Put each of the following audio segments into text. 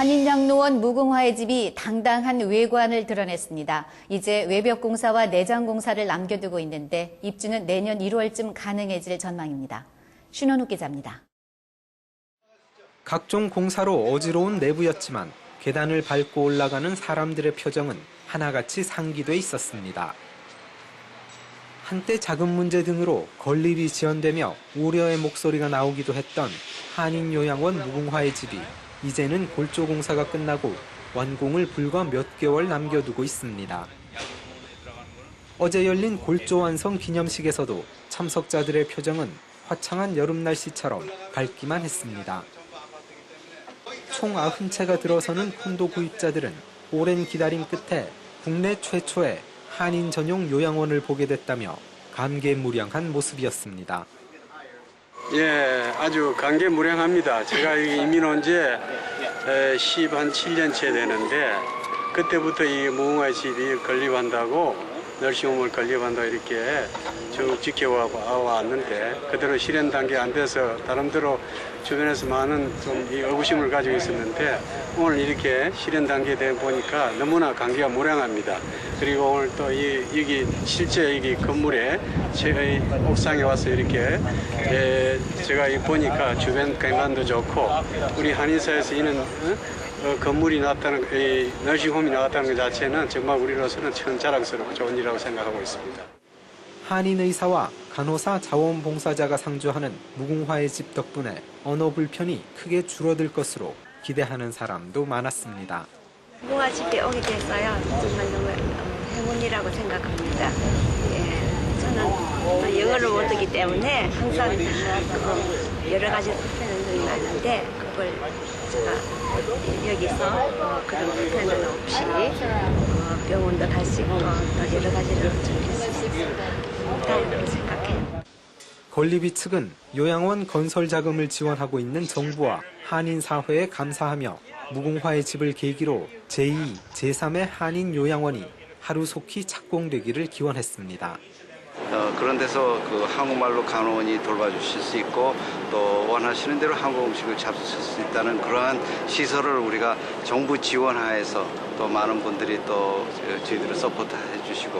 한인양로원 무궁화의 집이 당당한 외관을 드러냈습니다. 이제 외벽공사와 내장공사를 남겨두고 있는데 입주는 내년 1월쯤 가능해질 전망입니다. 신원욱 기자입니다. 각종 공사로 어지러운 내부였지만 계단을 밟고 올라가는 사람들의 표정은 하나같이 상기돼 있었습니다. 한때 자금 문제 등으로 건립이 지연되며 우려의 목소리가 나오기도 했던 한인요양원 무궁화의 집이 이제는 골조 공사가 끝나고 완공을 불과 몇 개월 남겨두고 있습니다. 어제 열린 골조 완성 기념식에서도 참석자들의 표정은 화창한 여름 날씨처럼 밝기만 했습니다. 총 90채가 들어서는 콘도 구입자들은 오랜 기다림 끝에 국내 최초의 한인 전용 요양원을 보게 됐다며 감개무량한 모습이었습니다. 예, 아주 감개무량합니다. 제가 이민 온지 10한 7년째 되는데 그때부터 이 무궁화 집이 건립한다고 널싱홈을 건립한다고 이렇게 쭉 지켜와 왔는데 그대로 실현 단계 안 돼서 나름대로 주변에서 많은 좀 이 의구심을 가지고 있었는데 오늘 이렇게 실현 단계에 돼 보니까 너무나 감개가 무량합니다. 그리고 오늘 또 이, 여기 실제 여기 건물에 저희 옥상에 와서 이렇게 예, 제가 이 보니까 주변 cảnh 관도 좋고 우리 한인사에서 이는 어? 어, 건물이 나왔다는 이 너싱홈이 나왔다는 것 자체는 정말 우리로서는 천 자랑스럽고 좋은 일이라고 생각하고 있습니다. 한인 의사와 간호사 자원봉사자가 상주하는 무궁화의 집 덕분에 언어 불편이 크게 줄어들 것으로 기대하는 사람도 많았습니다. 무궁화 집에 오게 돼서요. 정말 너무 어, 행운이라고 생각합니다. 예, 저는 또 영어를 못하기 때문에 항상 어, 여러 가지 불편함이 많은데 그걸 제가 여기서 어, 그런 불편함 없이 어, 병원도 갈 수 있고 또 여러 가지를 즐길 수 있습니다. 이렇게 생각해요. 건립이 측은 요양원 건설 자금을 지원하고 있는 정부와 한인 사회에 감사하며 무궁화의 집을 계기로 제2, 제3의 한인 요양원이 하루속히 착공되기를 기원했습니다. 어, 그런 데서 그 한국말로 간호원이 돌봐주실 수 있고 또 원하시는 대로 한국 음식을 잡수실 수 있다는 그러한 시설을 우리가 정부 지원하에서 또 많은 분들이 또 저희들을 서포트 해 주시고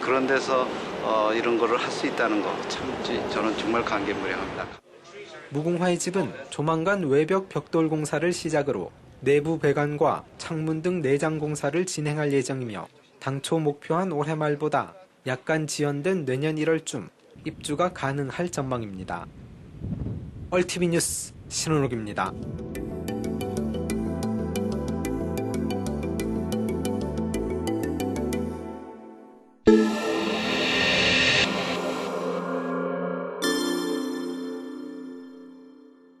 그런 데서 어, 이런 거를 할 수 있다는 거 참 저는 정말 감개무량합니다. 무궁화의 집은 조만간 외벽 벽돌 공사를 시작으로 내부 배관과 창문 등 내장 공사를 진행할 예정이며 당초 목표한 올해 말보다 약간 지연된 내년 1월쯤 입주가 가능할 전망입니다. 얼티비 뉴스 신은욱입니다.